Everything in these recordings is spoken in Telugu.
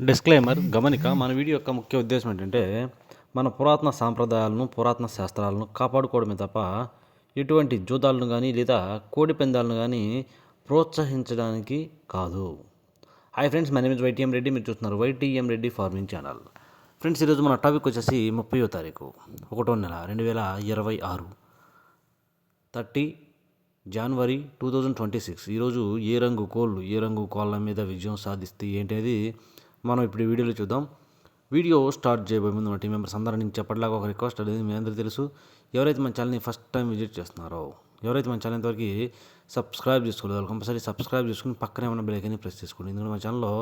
డిస్క్లైమర్ గమనిక మన వీడియో యొక్క ముఖ్య ఉద్దేశం ఏంటంటే మన పురాతన సాంప్రదాయాలను పురాతన శాస్త్రాలను కాపాడుకోవడమే తప్ప ఎటువంటి జూదాలను కానీ లేదా కోడి పందాలను కానీ ప్రోత్సహించడానికి కాదు. Hi friends my name is YTM Reddy మీరు చూస్తున్నారు YTM Reddy farming channel friends ఈరోజు మన టాపిక్ వచ్చేసి ముప్పయో తారీఖు ఒకటో నెల రెండు వేల ఇరవై ఆరు thirty January two thousand twenty six ఈరోజు ఏ రంగు కోళ్ళు ఏ రంగు కోళ్ళ మీద విజయం సాధిస్తే ఏంటనేది మనం ఇప్పుడు వీడియోలో చూద్దాం. వీడియో స్టార్ట్ చేయబోయే ముందు మా టీం మెంబర్స్ అందరూ నేను చెప్పట్లాగా ఒక రిక్వెస్ట్ అనేది మీ అందరికీ తెలుసు. ఎవరైతే మన ఛానల్ని ఫస్ట్ టైం విజిట్ చేస్తున్నారో ఎవరైతే మన ఛానల్ ఇంతవరకు సబ్స్క్రైబ్ చేసుకోలేదు కంపల్సరీ సబ్స్క్రైబ్ చేసుకుని పక్కనే ఉన్న బెలైకని ప్రెస్ చేసుకోండి. ఎందుకంటే మన ఛానల్లో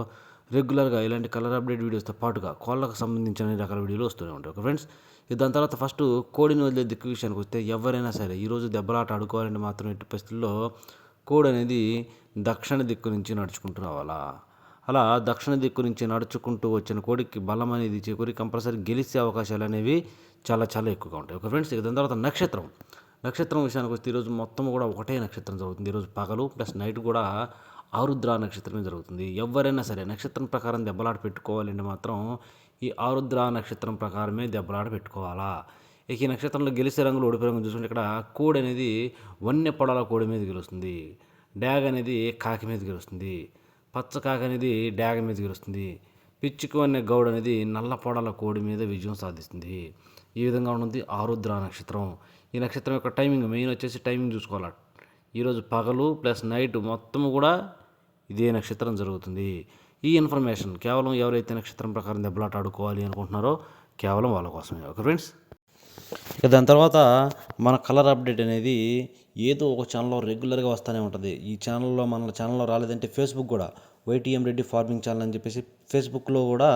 రెగ్యులర్గా ఇలాంటి కలర్ అప్డేట్ వీడియోస్తో పాటుగా కోళ్ళకు సంబంధించిన అన్ని రకాల వీడియోలు వస్తూనే ఉంటాయి. ఓకే ఫ్రెండ్స్ ఇది దాని తర్వాత ఫస్ట్ కోడిని వదిలే దిక్కు విషయానికి వస్తే ఎవరైనా సరే ఈరోజు దెబ్బలాట ఆడుకోవాలంటే మాత్రం ఎట్టి పరిస్థితుల్లో కోడి అనేది దక్షిణ దిక్కు నుంచి నడుచుకుంటూ రావాలా? అలా దక్షిణ దిక్కు నుంచి నడుచుకుంటూ వచ్చిన కోడికి బలం అనేది చేకూరి కంపల్సరీ గెలిచే అవకాశాలు అనేవి చాలా చాలా ఎక్కువగా ఉంటాయి. ఓకే ఫ్రెండ్స్ ఇక దాని తర్వాత నక్షత్రం. నక్షత్రం విషయానికి వస్తే ఈరోజు మొత్తం కూడా ఒకటే నక్షత్రం జరుగుతుంది. ఈరోజు పగలు ప్లస్ నైట్ కూడా ఆరుద్ర నక్షత్రమే జరుగుతుంది. ఎవరైనా సరే నక్షత్రం ప్రకారం దెబ్బలాట పెట్టుకోవాలంటే మాత్రం ఈ ఆరుద్ర నక్షత్రం ప్రకారమే దెబ్బలాట పెట్టుకోవాలా? ఇక ఈ నక్షత్రంలో గెలిచే రంగులు ఓడిపోయే రంగులు చూసుకుంటే ఇక్కడ కోడి అనేది వన్య పొడాల కోడి మీద గెలుస్తుంది. డ్యాగ్ అనేది కాకి మీద గెలుస్తుంది. పచ్చకాక అనేది డాగ మీద గెలుస్తుంది. పిచ్చుకు అనే గౌడ్ అనేది నల్ల పొడాల కోడి మీద విజయం సాధిస్తుంది. ఈ విధంగా ఉంటుంది ఆరుద్ర నక్షత్రం. ఈ నక్షత్రం యొక్క టైమింగ్ మెయిన్ వచ్చేసి టైమింగ్ చూసుకోవాలి. ఈరోజు పగలు ప్లస్ నైట్ మొత్తం కూడా ఇదే నక్షత్రం జరుగుతుంది. ఈ ఇన్ఫర్మేషన్ కేవలం ఎవరైతే నక్షత్రం ప్రకారం దెబ్బలాట ఆడుకోవాలి అనుకుంటున్నారో కేవలం వాళ్ళ కోసమే. Okay friends? ఇక దాని తర్వాత మన కలర్ అప్డేట్ అనేది ఏదో ఒక ఛానల్లో రెగ్యులర్గా వస్తూనే ఉంటుంది. ఈ ఛానల్లో మన ఛానల్లో రాలేదంటే ఫేస్బుక్ కూడా. వైటీఎం రెడ్డి ఫార్మింగ్ ఛానల్ అని చెప్పేసి ఫేస్బుక్లో కూడా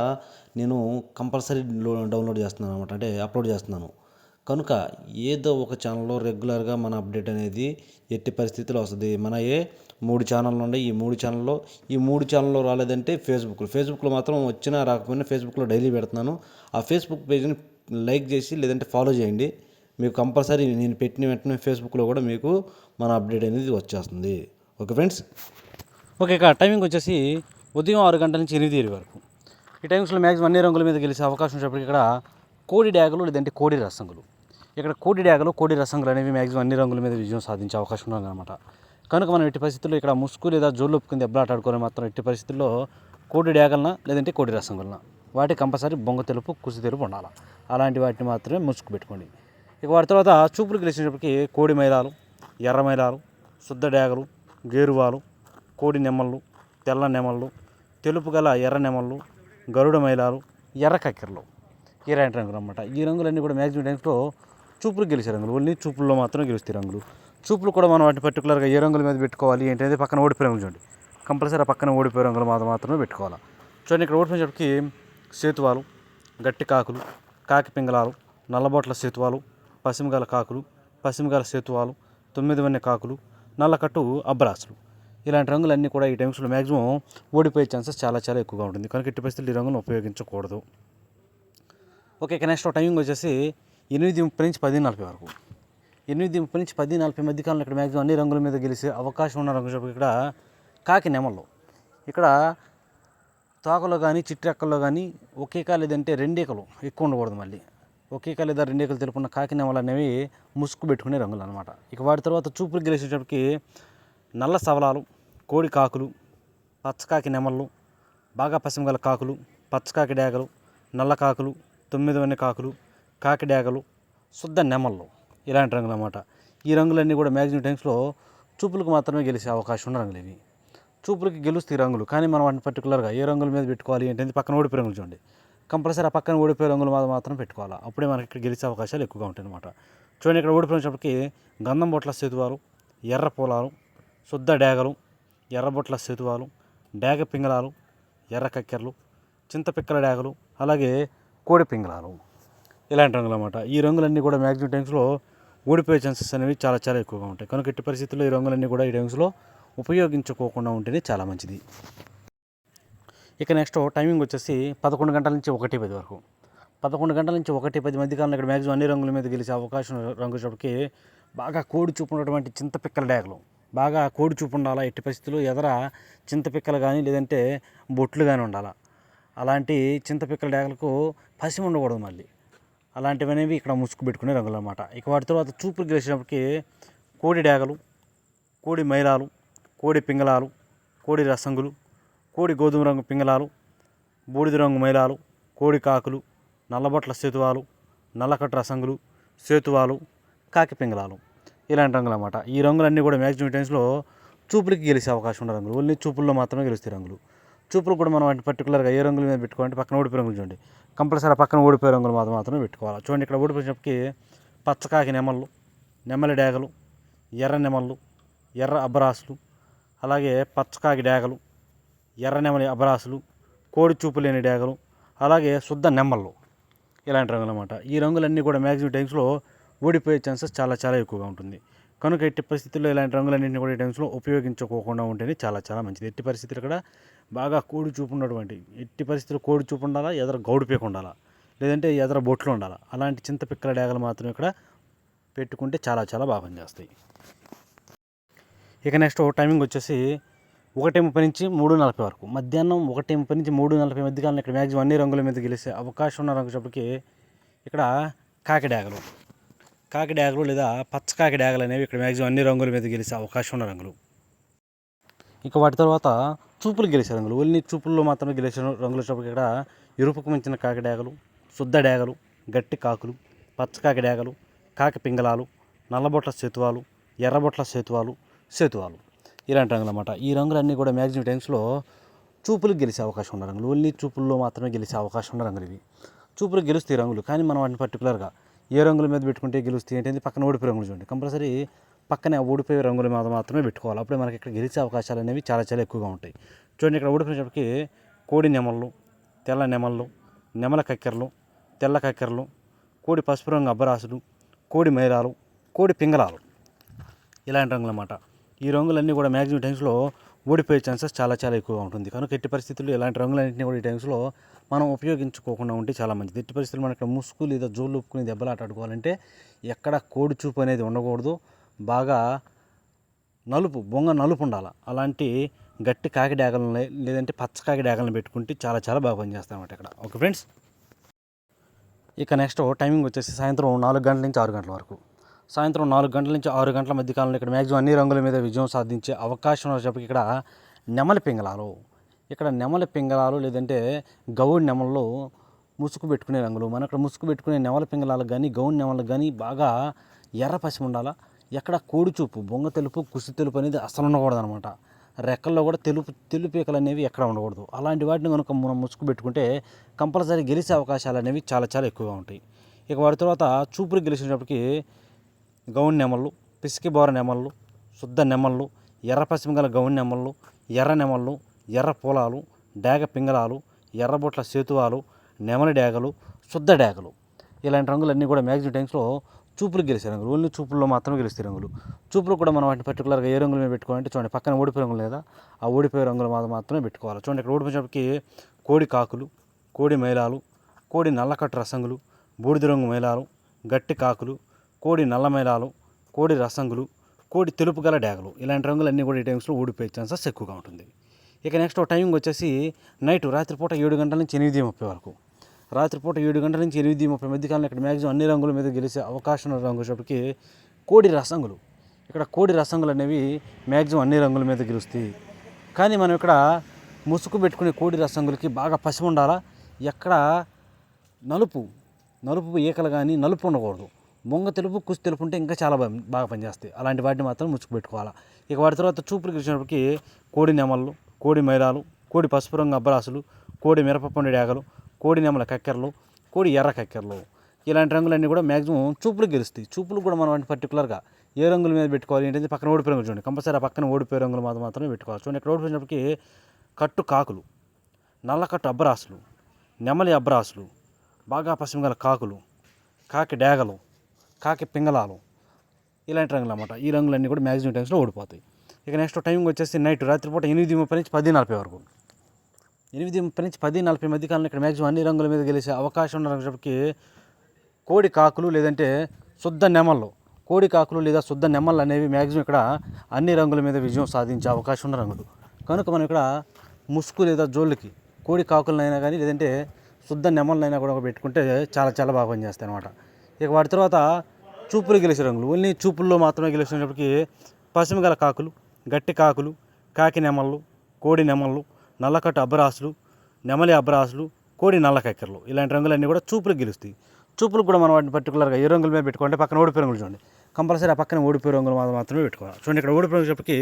నేను కంపల్సరీ డౌన్లోడ్ చేస్తున్నాను అనమాట అంటే అప్లోడ్ చేస్తున్నాను. కనుక ఏదో ఒక ఛానల్లో రెగ్యులర్గా మన అప్డేట్ అనేది ఎట్టి పరిస్థితిలో వస్తుంది. మన ఏ మూడు ఛానళ్ళు ఉన్నాయి ఈ మూడు ఛానల్లో ఈ మూడు ఛానల్లో రాలేదంటే ఫేస్బుక్లో ఫేస్బుక్లో మాత్రం వచ్చినా రాకపోయినా ఫేస్బుక్లో డైలీ పెడుతున్నాను. ఆ ఫేస్బుక్ పేజ్ని లైక్ చేసి లేదంటే ఫాలో చేయండి. మీకు కంపల్సరీ నేను పెట్టిన వెంటనే ఫేస్బుక్లో కూడా మీకు మన అప్డేట్ అనేది వచ్చేస్తుంది. Okay friends? ఓకే ఇక టైమింగ్ వచ్చేసి ఉదయం ఆరు గంటల నుంచి ఎనిమిది ఏడు వరకు. ఈ టైమ్స్లో మ్యాక్సిమం అన్ని రంగుల మీద గెలిచే అవకాశం ఉన్నప్పటికీ ఇక్కడ కోడి డ్యాగులు లేదంటే కోడి రసంగులు. ఇక్కడ కోడి డ్యాగులు కోడి రసంగులు అనేవి మ్యాక్సిమం అన్ని రంగుల మీద విజయం సాధించే అవకాశం ఉన్నదన్నమాట కనుక మనం ఎట్టి పరిస్థితుల్లో ఇక్కడ ముసుగు లేదా జోళ్ళు ఒప్పుకుని దెబ్బలాట ఆడుకోవాలి మాత్రం ఎట్టి పరిస్థితుల్లో కోడి డ్యాగలన లేదంటే కోడి రసంగులన? వాటి కంపల్సరీ బొంగ తెలుపు కుసి తెలుపు ఉండాలి. అలాంటి వాటిని మాత్రమే ముసుగు పెట్టుకోండి. ఇక వాటి తర్వాత చూపులు గెలిచినప్పటికీ కోడి మైలాలు ఎర్ర మైలాలు శుద్ధ డేగలు గేరువాలు కోడి నెమళ్ళు తెల్ల నెమళ్ళు తెలుపు గల ఎర్ర నెమళ్ళు గరుడ మైలాలు ఎర్ర కక్కెరలు. ఈ రెండు రంగులు అనమాట ఈ రంగులన్నీ కూడా మ్యాక్సిమం టైమ్స్లో చూపులు గెలిచే రంగులు. ఓన్లీ చూపుల్లో మాత్రం గెలుస్తాయి రంగులు. చూపులు కూడా మనం వాటి పర్టికులర్గా ఏ రంగుల మీద పెట్టుకోవాలి ఏంటంటే పక్కన ఓడిపోయే రంగులు చూడండి. కంపల్సరీ పక్కన ఓడిపోయే రంగులు మాత్రం మాత్రమే పెట్టుకోవాలి. చూడండి ఇక్కడ ఓడిపోయినప్పటికి సేతువాలు గట్టి కాకులు కాకి పింగళాలు నల్లబొట్ల సేతువాలు పసిమిగల కాకులు పసిమిగల సేతువాలు తొమ్మిది వన్నె కాకులు నల్లకట్టు అబ్బరాసులు. ఇలాంటి రంగులన్నీ కూడా ఈ టైమ్స్లో మ్యాక్సిమం ఓడిపోయే ఛాన్సెస్ చాలా చాలా ఎక్కువగా ఉంటుంది. కనుక ఇట్టి పరిస్థితులు ఈ రంగులను ఉపయోగించకూడదు. ఓకే ఇక నెక్స్ట్ టైమింగ్ వచ్చేసి ఎనిమిది ముప్పై నుంచి పది నలభై వరకు. ఎనిమిది ముప్పై నుంచి పది నలభై మధ్య కాలంలో ఇక్కడ మ్యాక్సిమం అన్ని రంగుల మీద గెలిచే అవకాశం ఉన్న రంగు చెప్పి ఇక్కడ కాకి నెమల్లో ఇక్కడ తోకలో కానీ చిట్టెక్కల్లో కానీ ఒకేక లేదంటే రెండేకలు ఎక్కువ ఉండకూడదు మళ్ళీ. ఒకేక లేదా రెండేకలు తెలుపున్న కాకి నెమలు అనేవి ముసుగు పెట్టుకునే రంగులు అనమాట ఇక వాటి తర్వాత చూపులు గెలిచేటప్పటికి నల్ల సవలాలు కోడి కాకులు పచ్చకాకి నెమళ్ళు బాగా పసిమగల కాకులు పచ్చకాకి డేగలు నల్ల కాకులు తొమ్మిది వన్నె కాకులు కాకి డేగలు శుద్ధ నెమళ్ళు ఇలాంటి రంగులు అన్నమాట. ఈ రంగులన్నీ కూడా మ్యాక్సిమం టైమ్స్లో చూపులకు మాత్రమే గెలిచే అవకాశం ఉన్న రంగులు ఇవి. చూపులకి గెలుస్తాయి రంగులు. కానీ మనం వాటిని పర్టికులర్గా ఏ రంగుల మీద పెట్టుకోవాలి ఏంటంటే పక్కన ఓడిపోయే రంగులు చూడండి. కంపల్సరీ ఆ పక్కన ఓడిపోయే రంగులు మాత్రం మాత్రం పెట్టుకోవాలి? అప్పుడే మనకి ఇక్కడ గెలిచే అవకాశాలు ఎక్కువగా ఉంటాయి అనమాట చూడండి ఇక్కడ ఓడిపోయినప్పటికీ గంధం బొట్ల సేతువాలు ఎర్ర పొలాలు శుద్ధ డేగలు ఎర్రబొట్ల సేతువాలు డేగ పింగళాలు ఎర్ర కక్కెరలు చింతపిక్కల డేగలు అలాగే కోడి పింగళాలు ఇలాంటి రంగులు అనమాట ఈ రంగులన్నీ కూడా మ్యాక్సిమం టైమ్స్లో ఓడిపోయే ఛాన్సెస్ అనేవి చాలా చాలా ఎక్కువగా ఉంటాయి. కనుక ఎట్టి పరిస్థితుల్లో ఈ రంగులన్నీ కూడా ఈ టైమ్స్లో ఉపయోగించుకోకుండా ఉంటేనే చాలా మంచిది. ఇక నెక్స్ట్ టైమింగ్ వచ్చేసి పదకొండు గంటల నుంచి ఒకటి పది వరకు. పదకొండు గంటల నుంచి ఒకటి పది మధ్య కాలంలో ఇక్కడ మ్యాక్సిమం అన్ని రంగుల మీద గెలిచే అవకాశం రంగు చూపకి బాగా కోడి చూపు ఉన్నటువంటి చింతపిక్కల డ్యాగులు. బాగా కోడి చూపు ఉండాలా ఎట్టి పరిస్థితులు ఎదర చింతపిక్కలు కానీ లేదంటే బొట్లు కానీ ఉండాలా? అలాంటి చింతపిక్కల డ్యాగులకు పసి ఉండకూడదు మళ్ళీ. అలాంటివి అనేవి ఇక్కడ ముసుగు పెట్టుకునే రంగులు అనమాట ఇక వాటి తర్వాత చూపులు గెలిచినప్పటికీ కోడి డ్యాగలు కోడి మైలాలు కోడి పింగళాలు కోడి రసంగులు కోడి గోధుమ రంగు పింగళాలు బూడిద రంగు మైలాలు కోడి కాకులు నల్లబొట్ల సేతువాలు నల్లకట్ట రసంగులు సేతువాలు కాకి పింగళాలు ఇలాంటి రంగులు అన్నమాట. ఈ రంగులన్నీ కూడా మ్యాక్సిమం టైమ్స్లో చూపులకి గెలిచే అవకాశం ఉన్న రంగులు. ఓన్లీ చూపుల్లో మాత్రమే గెలుస్తాయి రంగులు. చూపులు కూడా మనం వాటిని పర్టికులర్గా ఏ రంగుల మీద పెట్టుకోవాలంటే పక్కన ఓడిపోయే రంగులు చూడండి. కంపల్సరీ పక్కన ఓడిపోయే రంగులు మాత్రం మాత్రమే పెట్టుకోవాలి. చూడండి ఇక్కడ ఓడిపోయినప్పటికీ పచ్చకాకి నెమళ్ళు నెమలి డేగలు ఎర్ర నెమళ్ళు ఎర్ర అబ్బరాసులు అలాగే పచ్చకాకి డేగలు ఎర్ర నెమలి అబరాసులు కోడి చూపు లేని డేగలు అలాగే శుద్ధ నెమ్మలు ఇలాంటి రంగులు అనమాట ఈ రంగులన్నీ కూడా మ్యాక్సిమం టైమ్స్లో ఓడిపోయే ఛాన్సెస్ చాలా చాలా ఎక్కువగా ఉంటుంది. కనుక ఎట్టి పరిస్థితుల్లో ఇలాంటి రంగులన్నింటినీ కూడా ఈ టైమ్స్లో ఉపయోగించుకోకుండా ఉంటేనే చాలా చాలా మంచిది. ఎట్టి పరిస్థితులు కూడా బాగా కోడి చూపు ఉన్నటువంటి ఎట్టి పరిస్థితుల్లో కోడి చూపు ఉండాలా ఎదర గౌడు పీక ఉండాలా లేదంటే ఎదర బొట్లు ఉండాలా అలాంటి చింత పిక్కల డేగలు మాత్రం ఇక్కడ పెట్టుకుంటే చాలా చాలా బాగా పనిచేస్తాయి. ఇక నెక్స్ట్ టైమింగ్ వచ్చేసి ఒకటి ముప్పై నుంచి మూడు నలభై వరకు. మధ్యాహ్నం ఒకటి ముప్పై నుంచి మూడు నలభై మధ్య కాలంలో ఇక్కడ మ్యాక్సిమం అన్ని రంగుల మీద గెలిచే అవకాశం ఉన్న రంగుచప్పటికి ఇక్కడ కాకి డేగలు కాకి డేగలు లేదా పచ్చ కాకి అనేవి ఇక్కడ మ్యాక్సిమం అన్ని రంగుల మీద గెలిచే అవకాశం ఉన్న రంగులు. ఇక వాటి తర్వాత చూపులు గెలిచే రంగులు. ఓన్లీ చూపుల్లో మాత్రమే గెలిచే రంగులు వచ్చేటప్పటికి ఇక్కడ ఎరుపుకు మించిన కాకిడాగలు శుద్ధ డేగలు గట్టి కాకులు పచ్చకాకి డేగలు కాకి పింగళాలు నల్లబొట్ల సేతువాలు ఎర్రబొట్ల సేతువాలు సేతువాలు. ఇలాంటి రంగులు అన్నమాట ఈ రంగులన్నీ కూడా మ్యాక్సిమం టైమ్స్లో చూపులకు గెలిచే అవకాశం ఉన్న రంగులు. ఓన్లీ చూపుల్లో మాత్రమే గెలిచే అవకాశం ఉన్న రంగులు ఇవి. చూపులకు గెలుస్తాయి రంగులు. కానీ మనం వాటిని పర్టికులర్గా ఏ రంగుల మీద పెట్టుకుంటే గెలుస్తాయి ఏంటంటే పక్కన ఓడిపోయే రంగులు చూడండి. కంపల్సరీ పక్కనే ఓడిపోయే రంగుల మీద మాత్రమే పెట్టుకోవాలి. అప్పుడే మనకి ఇక్కడ గెలిచే అవకాశాలు అనేవి చాలా చాలా ఎక్కువగా ఉంటాయి. చూడండి ఇక్కడ ఓడిపోయినప్పటికీ కోడి నెమళ్ళు తెల్ల నెమళ్ళు నెమల కక్కెరలు తెల్ల కక్కెరలు కోడి పసుపు రంగు అబ్బరాసులు కోడి మైరాలు కోడి పింగళాలు. ఇలాంటి రంగులు అన్నమాట ఈ రంగులన్నీ కూడా మ్యాక్సిమం టైమ్స్లో ఓడిపోయే ఛాన్సెస్ చాలా చాలా ఎక్కువగా ఉంటుంది. కనుక ఎట్టి పరిస్థితుల్లో ఇలాంటి రంగులన్నింటినీ కూడా ఈ టైమ్స్లో మనం ఉపయోగించుకోకుండా ఉంటే చాలా మంచిది. ఎట్టి పరిస్థితుల్లో మనకి ముసుగు లేదా జోలు ఒప్పుకుని దెబ్బలాట ఆడుకోవాలంటే ఎక్కడ కోడి చూపు అనేది ఉండకూడదు. బాగా నలుపు బొంగ నలుపు ఉండాలి. అలాంటి గట్టి కాకి డాగలను లేదంటే పచ్చ కాకి డాగలను పెట్టుకుంటే చాలా చాలా బాగా పనిచేస్తామన్నమాట ఇక్కడ. ఓకే ఫ్రెండ్స్ ఇక నెక్స్ట్ టైమింగ్ వచ్చేసి సాయంత్రం నాలుగు గంటల నుంచి ఆరు గంటల వరకు. సాయంత్రం నాలుగు గంటల నుంచి ఆరు గంటల మధ్య కాలంలో ఇక్కడ మ్యాక్సిమం అన్ని రంగుల మీద విజయం సాధించే అవకాశం వచ్చేప్పటికి ఇక్కడ నెమలి పింగళాలు. ఇక్కడ నెమలి పింగళాలు లేదంటే గౌడి నెమల్లో ముసుగు పెట్టుకునే రంగులు. మన ఇక్కడ ముసుగు పెట్టుకునే నెమల పింగళాలకు కానీ గౌడి నెమలకు కానీ బాగా ఎర్ర పసిమి ఉండాలా? ఎక్కడ కోడి చూపు బొంగ తెలుపు కుసి తెలుపు అనేది అసలు ఉండకూడదు అనమాట రెక్కల్లో కూడా తెలుపు తెలుపీకలు అనేవి ఎక్కడ ఉండకూడదు. అలాంటి వాటిని కనుక మనం ముసుగు పెట్టుకుంటే కంపల్సరీ గెలిచే అవకాశాలు అనేవి చాలా చాలా ఎక్కువగా ఉంటాయి. ఇక వాటి తర్వాత చూపులు గెలిచినప్పటికీ గౌన్ నెమళ్ళు పిసికి బోర నెమళ్ళు శుద్ధ నెమళ్ళు ఎర్ర పశ్చిమ గల గౌన్ నెమళ్ళు ఎర్ర నెమళ్ళు ఎర్ర పూలాలు డేగ పింగళాలు ఎర్రబొట్ల సేతువాలు నెమలి డేగలు శుద్ధ డేగలు. ఇలాంటి రంగులన్నీ కూడా మ్యాక్సిమం టైమ్స్లో చూపులు గెలిచే రంగులు. ఓన్లీ చూపుల్లో మాత్రమే గెలిస్తే రంగులు. చూపులు కూడా మనం వాటిని పర్టికులర్గా ఏ రంగులు మీద పెట్టుకోవాలంటే చూడండి పక్కన ఓడిపోయే రంగులు లేదా ఆ ఓడిపోయే రంగులు మాత్రం మాత్రమే పెట్టుకోవాలి. చూడండి ఇక్కడ ఓడిపోయినప్పటికీ కోడి కాకులు కోడి మైలాలు కోడి నల్లకట్టు రసంగులు బూడిద రంగు మైలాలు గట్టి కాకులు కోడి నల్ల మైలాలు కోడి రసంగులు కోడి తెలుపు గల డ్యాగులు. ఇలాంటి రంగులన్నీ కూడా ఈ టైమ్స్లో ఊడిపోయే ఛాన్సెస్ ఎక్కువగా ఉంటుంది. ఇక నెక్స్ట్ టైమింగ్ వచ్చేసి నైట్ రాత్రిపూట ఏడు గంటల నుంచి ఎనిమిది ముప్పై వరకు. రాత్రిపూట ఏడు గంటల నుంచి ఎనిమిది ముప్పై మధ్య కాలంలో ఇక్కడ మ్యాక్సిమం అన్ని రంగుల మీద గెలిచే అవకాశం రంగుసేపటికి కోడి రసంగులు. ఇక్కడ కోడి రసంగులు అనేవి మ్యాక్సిమం అన్ని రంగుల మీద గెలుస్తాయి. కానీ మనం ఇక్కడ ముసుగు పెట్టుకునే కోడి రసంగులకి బాగా పసి ఉండాలా ఎక్కడ నలుపు నలుపు ఈకలు కానీ నలుపు ఉండకూడదు. మొంగ తెలుపు కుసి తెలుపు ఉంటే ఇంకా చాలా బాగా పనిచేస్తాయి. అలాంటి వాటిని మాత్రం ముచ్చుకుపెట్టుకోవాలి. ఇక వాటి తర్వాత చూపులు గెలిచినప్పటికి కోడి నెమళ్ళు కోడి మైరాలు కోడి పసుపు రంగు అబ్బరాసులు కోడి మిరపపండు డేగలు కోడి నెమల కక్కెరలు కోడి ఎర్ర కక్కెరలు. ఇలాంటి రంగులన్నీ కూడా మ్యాక్సిమం చూపులు గెలుస్తాయి. చూపులు కూడా మనం అంటే పర్టికులర్గా ఏ రంగుల మీద పెట్టుకోవాలి ఏంటంటే పక్కన ఓడిపోయి రంగులు చూడండి. కంపల్సరీ ఆ పక్కన ఓడిపోయే రంగులు మాత్రం మాత్రమే పెట్టుకోవాలి. చూడండి ఇక్కడ ఓడిపోయినప్పటికీ కట్టు కాకులు నల్లకట్టు అబ్బరాసులు నెమలి అబ్బరాసులు బాగా పశ్చిమగల కాకులు కాకి డేగలు కాకి పింగళాలు ఇలాంటి రంగులు అనమాట ఈ రంగులన్నీ కూడా మ్యాక్సిమం టైమ్స్లో ఓడిపోతాయి ఇక నెక్స్ట్ టైమింగ్ వచ్చేసి నైట్ రాత్రిపూట ఎనిమిది ముప్పై నుంచి పది నలభై వరకు. ఎనిమిది ముప్పై నుంచి పది నలభై మధ్య కాలంలో ఇక్కడ మ్యాక్సిమం అన్ని రంగుల మీద గెలిచే అవకాశం ఉన్న కోడి కాకులు లేదంటే శుద్ధ నెమళ్ళు. కోడి కాకులు లేదా శుద్ధ నెమళ్ళు అనేవి మ్యాక్సిమం ఇక్కడ అన్ని రంగుల మీద విజయం సాధించే అవకాశం ఉన్న రంగులు. కనుక మనం ఇక్కడ ముసుగు లేదా జోళ్ళకి కోడి కాకులనైనా కానీ లేదంటే శుద్ధ నెమలనైనా కూడా పెట్టుకుంటే చాలా చాలా బాగా పనిచేస్తాయి అనమాట ఇక వాటి తర్వాత చూపులు గెలిచే రంగులు. ఓన్లీ చూపుల్లో మాత్రమే గెలిచినప్పటికీ పశ్చిమ గల కాకులు గట్టి కాకులు కాకి నెమళ్ళు కోడి నెమళ్ళు నల్లకట్టు అబ్బరాసులు నెమలి అబ్బరాసులు కోడి నల్ల కక్కెరలు ఇలాంటి రంగులన్నీ కూడా చూపులకు గెలుస్తాయి. చూపులు కూడా మనం వాటిని పర్టికులర్గా ఏ రంగుల మీద పెట్టుకుంటే పక్కన ఓడిపోయి రంగులు చూడండి. కంపల్సరీ ఆ పక్కన ఓడిపోయి రంగులు మాత్రమే పెట్టుకోవాలి. చూడండి ఇక్కడ ఓడిపోయే వచ్చేప్పటికి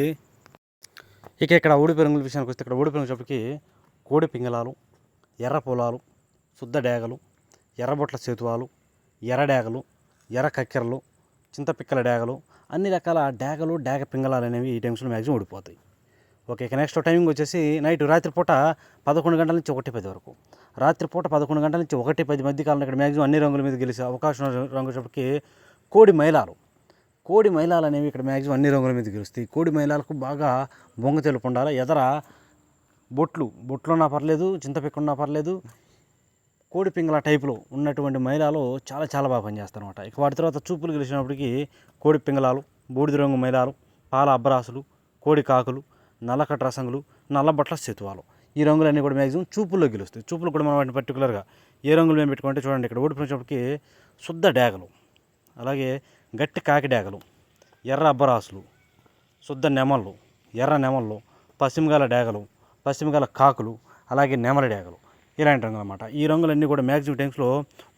ఇక ఇక్కడ ఓడిపోయి రంగుల విషయానికి వస్తే ఇక్కడ ఓడిపోయే వచ్చేప్పటికి కోడి పింగళాలు ఎర్ర పొలాలు శుద్ధ డేగలు ఎర్రబొట్ల సేతువాలు ఎర్ర డేగలు ఎర్ర కక్కెరలు చింతపిక్కల డ్యాగలు అన్ని రకాల డ్యాగలు డ్యాగ పింగళాలు అనేవి ఈ టైమ్స్లో మ్యాక్సిమం ఓడిపోతాయి ఓకే ఇక నెక్స్ట్ టైమింగ్ వచ్చేసి నైట్ రాత్రిపూట పదకొండు గంటల నుంచి ఒకటి పది వరకు. రాత్రిపూట పదకొండు గంటల నుంచి ఒకటి పది మధ్య కాలంలో ఇక్కడ మ్యాక్సిమం అన్ని రంగుల మీద గెలిచే అవకాశం రంగుసేపటికి రంగు కోడి మైలాలు. కోడి మైలాలు అనేవి ఇక్కడ మ్యాక్సిమం అన్ని రంగుల మీద గెలుస్తాయి. కోడి మైలాలకు బాగా బొంగ తెలుపు ఉండాలి. ఎదర బొట్లు బొట్లు ఉన్నా పర్లేదు చింతపిక్క ఉన్నా పర్లేదు కోడి పింగళ టైపులో ఉన్నటువంటి మైలాలు చాలా చాలా బాగా పనిచేస్తాయి అనమాట ఇక వాటి తర్వాత చూపులు గెలిచినప్పటికీ కోడి పింగళాలు బూడిద రంగు మైలాలు పాల అబ్బరాసులు కోడి కాకులు నల్లకట్ట రసంగులు నల్లబట్ల శతువాలు ఈ రంగులన్నీ కూడా మ్యాక్సిమం చూపుల్లో గెలుస్తాయి. చూపులు కూడా మనం వాటిని పర్టికులర్గా ఏ రంగులు మేము పెట్టుకుంటే చూడండి ఇక్కడ ఓడిపోయినప్పటికీ శుద్ధ డేగలు అలాగే గట్టి కాకి డేగలు ఎర్ర అబ్బరాసులు శుద్ధ నెమళ్ళు ఎర్ర నెమళ్ళు పశ్చిమగాల డేగలు పశ్చిమగాల కాకులు అలాగే నెమల డేగలు. ఇలాంటి రంగులు అనమాట ఈ రంగులన్నీ కూడా మ్యాక్సిమం టైమ్స్లో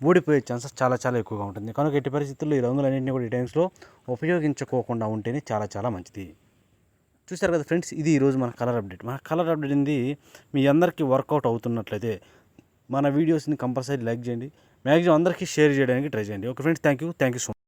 ఊడిపోయే ఛాన్సెస్ చాలా చాలా ఎక్కువగా ఉంటుంది. కనుక ఎట్టి పరిస్థితుల్లో ఈ రంగులన్నింటినీ కూడా ఈ టైమ్స్లో ఉపయోగించుకోకుండా ఉంటేనే చాలా చాలా మంచిది. చూశారు కదా ఫ్రెండ్స్ ఇది ఈరోజు మన కలర్ అప్డేట్ మన కలర్ అప్డేట్ అనేది మీ అందరికీ వర్కౌట్ అవుతున్నట్లయితే మన వీడియోస్ని కంపల్సరీ లైక్ చేయండి. మ్యాక్సిమం అందరికీ షేర్ చేయడానికి ట్రై చేయండి. Okay friends thank you thank you so much